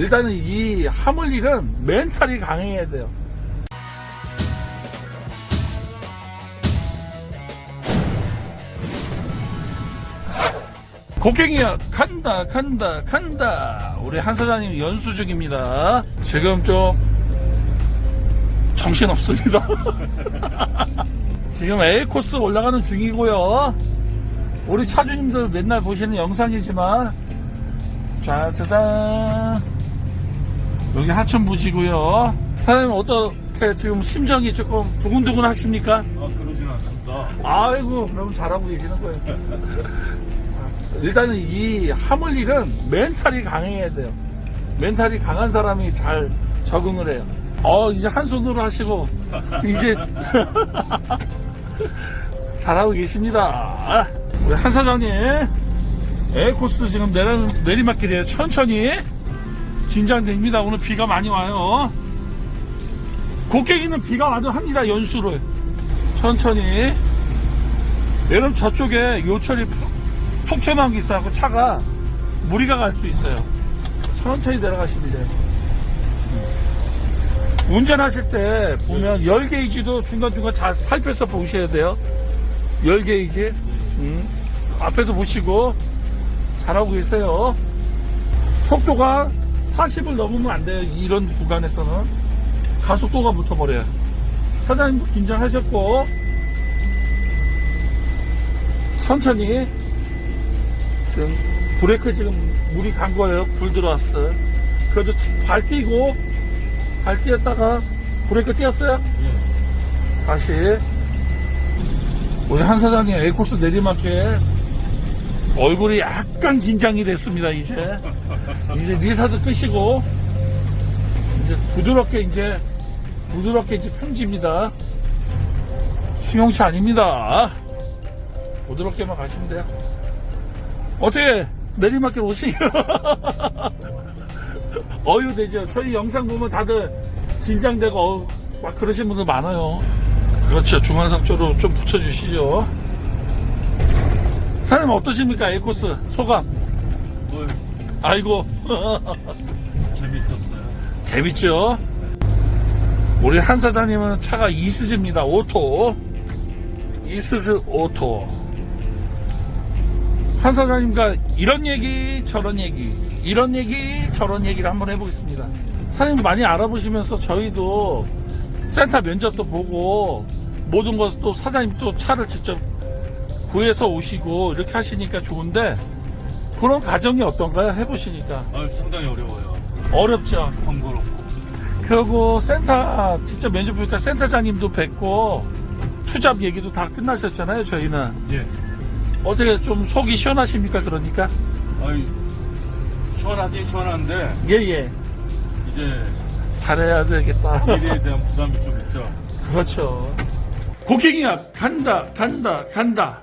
일단은 이 하물일은 멘탈이 강해야 돼요. 곡괭이야 간다 간다 간다. 우리 한 사장님 연수 중입니다. 지금 좀 정신없습니다. 지금 A 코스 올라가는 중이고요. 우리 차주님들 맨날 보시는 영상이지만 자 짜잔 여기 하천 부지고요. 사장님 어떻게 지금 심정이 조금 두근두근 하십니까? 아, 그러진 않습니다. 아이고 그럼 잘하고 계시는 거예요. 일단은 이 하물 일은 멘탈이 강해야 돼요. 멘탈이 강한 사람이 잘 적응을 해요. 어 이제 한 손으로 하시고 이제 잘하고 계십니다. 우리 한 사장님 에코스 지금 내려, 내리막길이에요. 천천히 긴장됩니다. 오늘 비가 많이 와요. 곡괭이는 비가 와도 합니다 연수를. 천천히. 여러분 저쪽에 요철이 푹- 푹 튀어나온 게 있어갖고 차가 무리가 갈 수 있어요. 천천히 내려가시면 돼요. 운전하실 때 보면 열 게이지도 중간중간 잘 살펴서 보셔야 돼요. 열 게이지. 음. 앞에서 보시고 잘하고 계세요. 속도가 40을 넘으면 안 돼요. 이런 구간에서는. 가속도가 붙어버려요. 사장님도 긴장하셨고. 천천히. 지금 브레이크 지금 물이 간 거예요. 불 들어왔어 그래도 발 띄고 발 띄었다가 브레이크 띄었어요? 예. 다시. 우리 한 사장님 에코스 내리막에 얼굴이 약간 긴장이 됐습니다 이제 이제 리사도 끄시고 이제 부드럽게 이제 부드럽게 이제 평지입니다 승용차 아닙니다 부드럽게만 가시면 돼요 어떻게 내리막길 오시 어유 되죠 저희 영상 보면 다들 긴장되고 어우, 막 그러신 분들 많아요 그렇죠. 쪽으로 좀 붙여주시죠. 사장님 어떠십니까? 에코스 소감. 뭐, 아이고 재밌었어요. 재밌죠. 우리 한 사장님은 차가 이스즈입니다. 오토. 이스즈 오토. 한 사장님과 이런 얘기 저런 얘기 이런 얘기 저런 얘기를 한번 해보겠습니다. 사장님 많이 알아보시면서 저희도 센터 면접도 보고 모든 것도 사장님 또 차를 직접 구해서 오시고 이렇게 하시니까 좋은데 그런 과정이 어떤가요? 해보시니까 아, 상당히 어려워요. 어렵죠. 번거롭고. 그리고 센터 직접 면접 보니까 센터장님도 뵙고 투잡 얘기도 다 끝나셨잖아요. 저희는 예. 어떻게 좀 속이 시원하십니까? 그러니까 아이, 시원하긴 시원한데, 예예 이제 잘해야 되겠다. 미래에 대한 부담이 좀 있죠. 그렇죠. 고객이야 간다 간다 간다.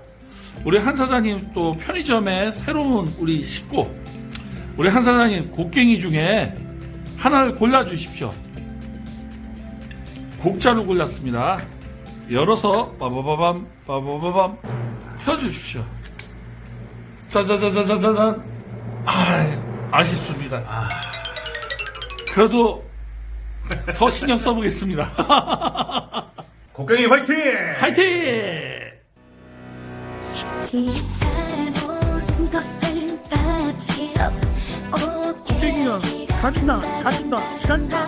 우리 한 사장님 또 편의점에 새로운 우리 식구 우리 한 사장님 곡괭이 중에 하나를 골라 주십시오. 곡자를 골랐습니다. 열어서 빠바바밤 빠바바밤 펴주십시오. 짜자자자자자잔 아 아쉽습니다. 그래도 더 신경 써보겠습니다. 곡괭이 화이팅! 화이팅! 땡이야. 간다, 간다, 간다.